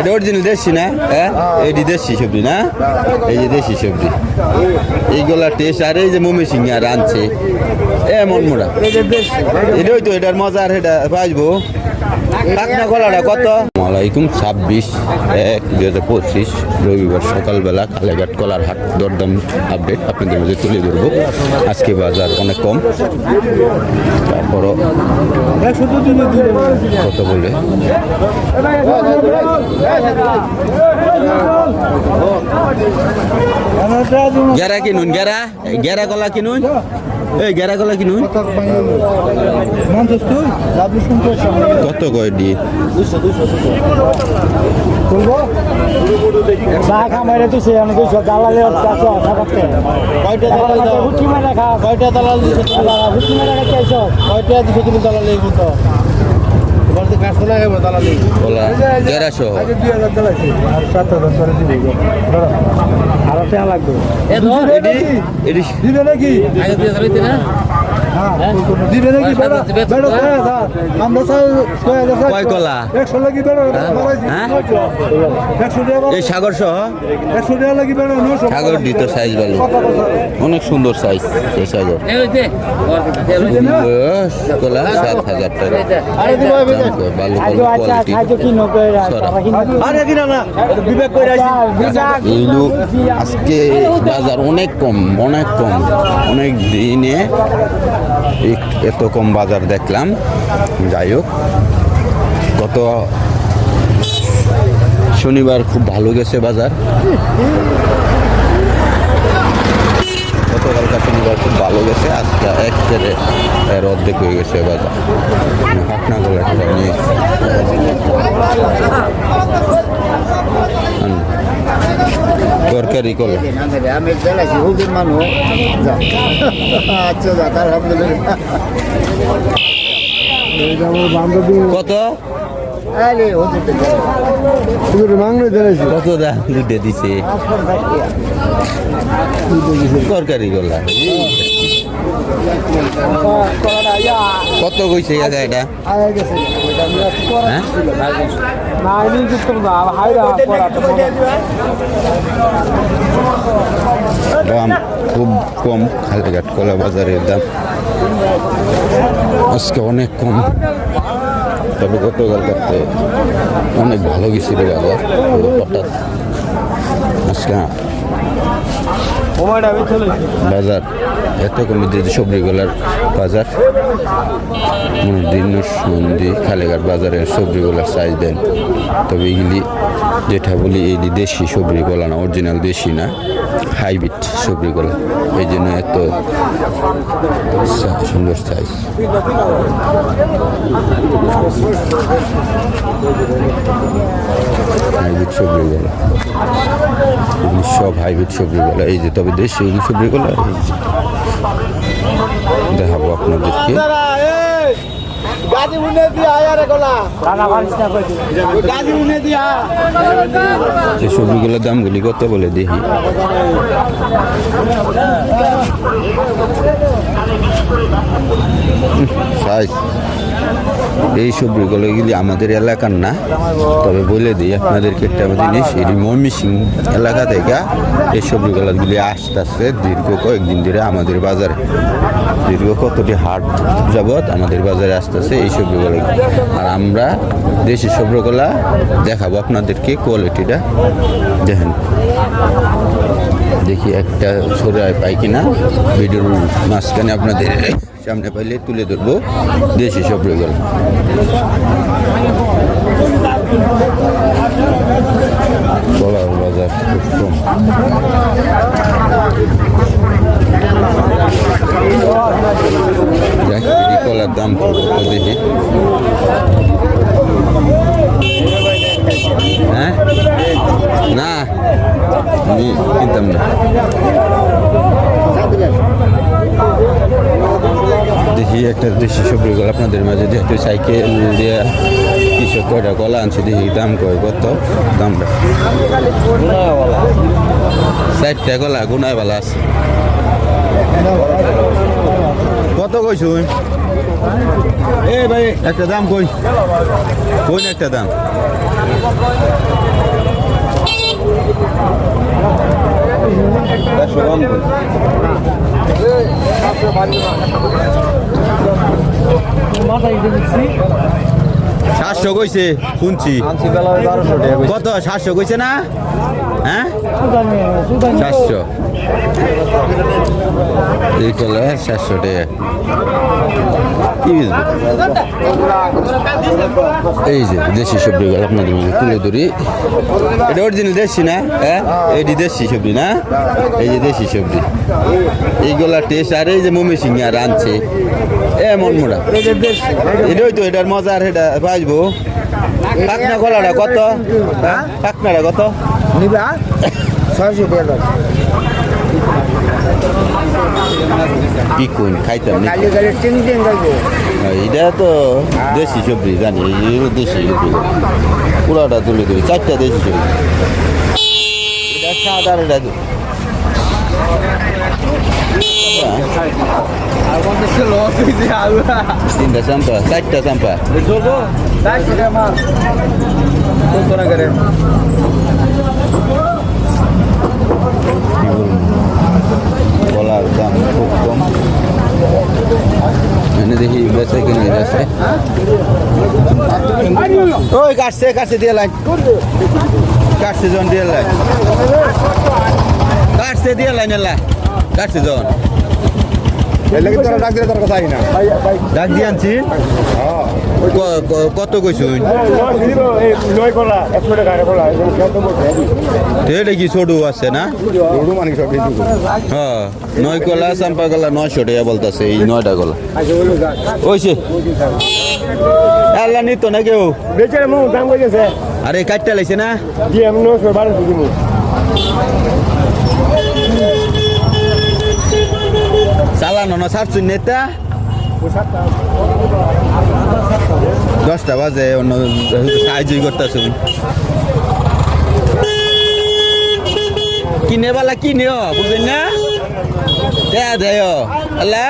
এটা অরিজিনাল দেশি না হ্যাঁ? এটি দেশি সবজি না? এই যে দেশি সবজি। এইগুলা টেস্ট আর এই যে মমি সিং আর আনছে এমন মোড়া এটাই তো এটার মজা, আর এটা পাইবো। পাকনা গলাটা কত? আলাইকুম ছাব্বিশ এক দুই হাজার পঁচিশ রবিবার সকালবেলা কালেঘাট কলার হাট দরদাম আপডেট আপনাদের মাঝে তুলে ধরবো। আজকে বাজার অনেক কম। তারপরও কত বলে গেরা কিনুন গেরা গেরা কলা কিনুন। এই গেরা গলা কিনুন কত কয় দালালে করতে কয়টা দালাল দালাল দিছো? কয়টা দিছো তুমি দালাল এই মতো তোমার তো কাজ না হবে দালাল এই কলা গেরা সহ দুই হাজার দালাইছি আর সাত হাজার করে দিবি। আরও লাগবে। এই সাগর সহ? দিত সাইজ ভালো। অনেক সুন্দর সাইজ সাগর। কলা সাত হাজার টাকা। ভালো ভালো এইগুলো আজকে বাজার অনেক কম অনেক কম অনেক দিনে এত কম বাজার দেখলাম। যাই হোক, গত শনিবার খুব ভালো গেছে বাজার। গতকালকা শনিবার খুব ভালো গেছে, আজকে একেবারে এর অর্ধেক হয়ে গেছে বাজার। হাটনা গলা নিয়ে তরকারি কলা আমি দালাইছি হুজুর মানুষ আচ্ছা যা আলহামদুলিল্লাহ। কত? কত দাম দুটো দিছে? তরকারি কলা কত কইছে এটা হ্যাঁ? দাম খুব কম, খালেঘাট কলা বাজারের দাম। আজকে অনেক কম। তবে গতকাল কাটতে অনেক ভালো গেছিল বাজার, হঠাৎ। আজকে চলে বাজার এত বাজার। দিন সন্ধি খালেঘাট বাজারের সবজিগুলার সাইজ দেন। তবে এগুলি যেটা বলি এই দেশি সবজিগুলা না অরিজিনাল দেশি না হাইব্রিড সবজিগুলা এই জন্য এত সুন্দর সাইজ হাইব্রিড সবজিগুলা এগুলি সব হাইব্রিড সবজিগুলো এই যে তবে দেশি সবজিগুলো এই দেখাবো আপনাদেরকে। গাজি উনে দিয়া আরে গলা। গাজি উনে দিয়া। যে সবজিগুলোর দামগুলি কত বলে দেখি। সাইজ। এই সবজিগুলো এগুলি আমাদের এলাকার না। তবে বলে দিই আপনাদেরকে একটা জিনিস এটি ময়মিসিং এলাকা থেকে এই সবজিগুলোগুলি আসতেছে দীর্ঘ কয়েকদিন ধরে আমাদের বাজারে। দীর্ঘ কতটি হাট যাবৎ আমাদের বাজারে আসতেছে এই সবজিগুলো আর আমরা দেশি সবজিগুলা দেখাবো আপনাদেরকে কোয়ালিটিটা। দেখেন। দেখি একটা সরাই পাই কিনা। ভিডিওর মাঝখানে আপনাদের সামনে পাইলে তুলে ধরবো দেশি সব রেগুলো বলার বাজার খুব কম। দেশি সবজি আপনাদের মাঝে যেহেতু সাইকেল দিয়ে কৃষক কয়টা কলা আনছে দেখি দাম কয় কত? দাম চারটা কলা গুনায় ভালো আছে। কত কইছ এ ভাই। একটা দাম কই? কই একটা দাম? একশো দাম সাতশো কইছে শুনছি। কত? সাতশো কইছে না? হ্যাঁ? সাতশো। এই করলে সাতশো টাকা। কি এই যে দেশি সবজি আপনাদের মাঝে তুলে ধরি। এটা অরিজিনাল দেশি না হ্যাঁ? এটি দেশি সবজি না? এই যে দেশি সবজি। এইগুলা টেস্ট আর এই যে মমি সিংহা রাঁধছে। এমন মোড়া এটাই তো, এটার মজা আর এটা বাজবো পাকনা গলাটা কত? হ্যাঁ? পাকনাটা কত? নিবা? ছয়শো টাকা কি কইন খাইতাম নি কালি কালি টিং টিং করব এটা তো দেশি সবজি জানি এই হলো দেশি সবজি পুরাটা তুলে ধরি চারটা দেশি সবজি এটা সাদা আর এটা আর পঞ্চাশ কিলো লস হয়েছে আলুরা তিনটা চাম্পা চারটা চাম্পা চলবো চারশো টাকা মাল কত না করে কলার দাম খুব কম এনে দেখি বেচে কিনে যাচ্ছে ওই কাটছে কাটছে, দিয়ে লাইন। কাটছে জন, দিয়ে লাইন। কাটছে, দিয়ে লাইন এলা কাটছে জন। এর লাগে তোরা ডাক দিলে তোর কথা না। ডাক দিয়ে আনছি। ক- ক- কত কইছুন নয় কলা একশো এটা কি ছোট আছে না? মানে হ্যাঁ নয় কলা চাম্পা কলা নয়শো টাকা বলতেছে এই নয়টা কলা। ওইছে আল্লাহ নিত না কেউ কইছে আরে কাটটা লাইছে না? চালানো না সারছুন নেতা। দশটা বাজে, অন্য সাহায্যই করতেছুন। কিনে বালা কিনে বুঝলেন না? দেয়া দেয় আল্লাহ।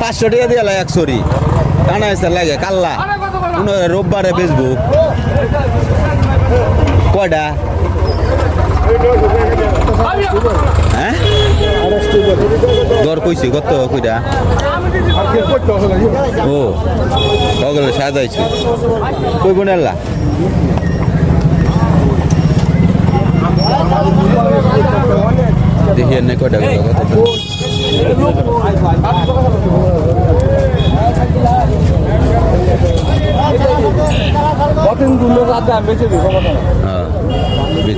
পাঁচশো টাকা দিয়ে এক সরি কানা এসে লাগে, কাল্লা। রোববারে বেচবো কয়টা? হ্যাঁ? দর কইছে কত কইটা ও ওগুলো সাজাইছে। কই বোনাল্লা দেখি এনে কয়টা কত কত কতদিন দুলো রাত বেঁচে দিই হ্যাঁ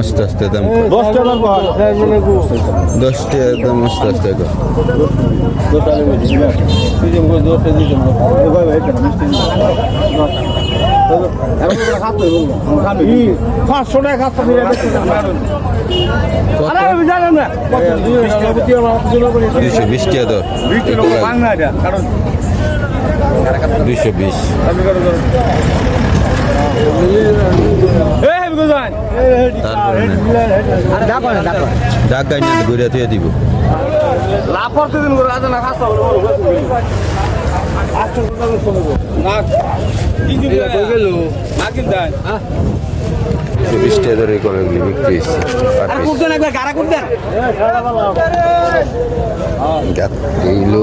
আস্তে আস্তে দাম কর। দশ টাকা দাম আস্তে আস্তে। পাঁচশো টাকা দুইশো বিশ টাকা দর দুইশো বিশ তারপরে ডাক দিব না ঘুরে না কি দুইশো বিশ টাকা কলাগুলি বিক্রি হয়েছে। এইগুলো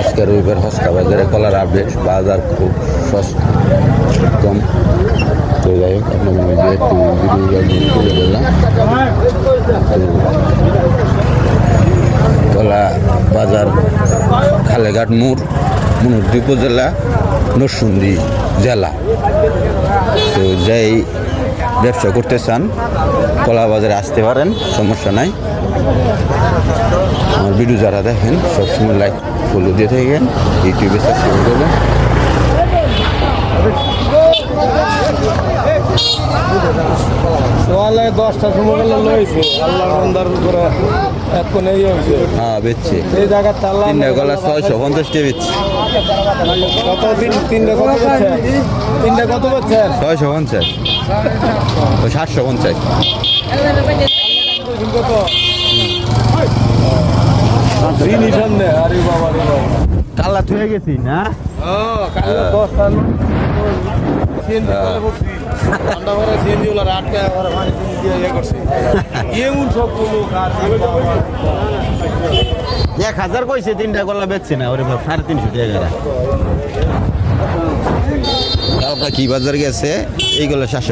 আজকের রবিবার হস্কা বাজারে কলার আপডেট বাজার খুব সস্তা কম। তো যাই হোক আপনাদের মাঝে একটু ভিডিও তুলে ধরলাম কলা বাজার খালেঘাট মোড় মনুরদি উপজেলা নরসুন্দি জেলা। তো যাই ব্যবসা করতে চান কলা বাজারে আসতে পারেন সমস্যা নাই। আমার ভিডিও যারা দেখেন সবসময় লাইক ফলো দিয়ে থাকেন ইউটিউবে সাবস্ক্রাইব করবেন। সোয়ালে দশটা সময় লইছে আল্লাহ বন্দার এখন এই হয়েছে হ্যাঁ বেচছে। এই জায়গার তাল্লা তিনটা গলা ছয়শো পঞ্চাশ টাকা বেচছে। কত দিন তিনটা কত পাচ্ছেন তিনটা কত পাচ্ছেন ছয়শো পঞ্চাশ। ও সাতশো পঞ্চাশ। কালা থুয়ে গেছি না? এক হাজার কইছে, তিনটা গলা বেচছে না, ওরে সাড়ে তিনশো টাকা কি বাজার গেছে? এইগুলো সাতশো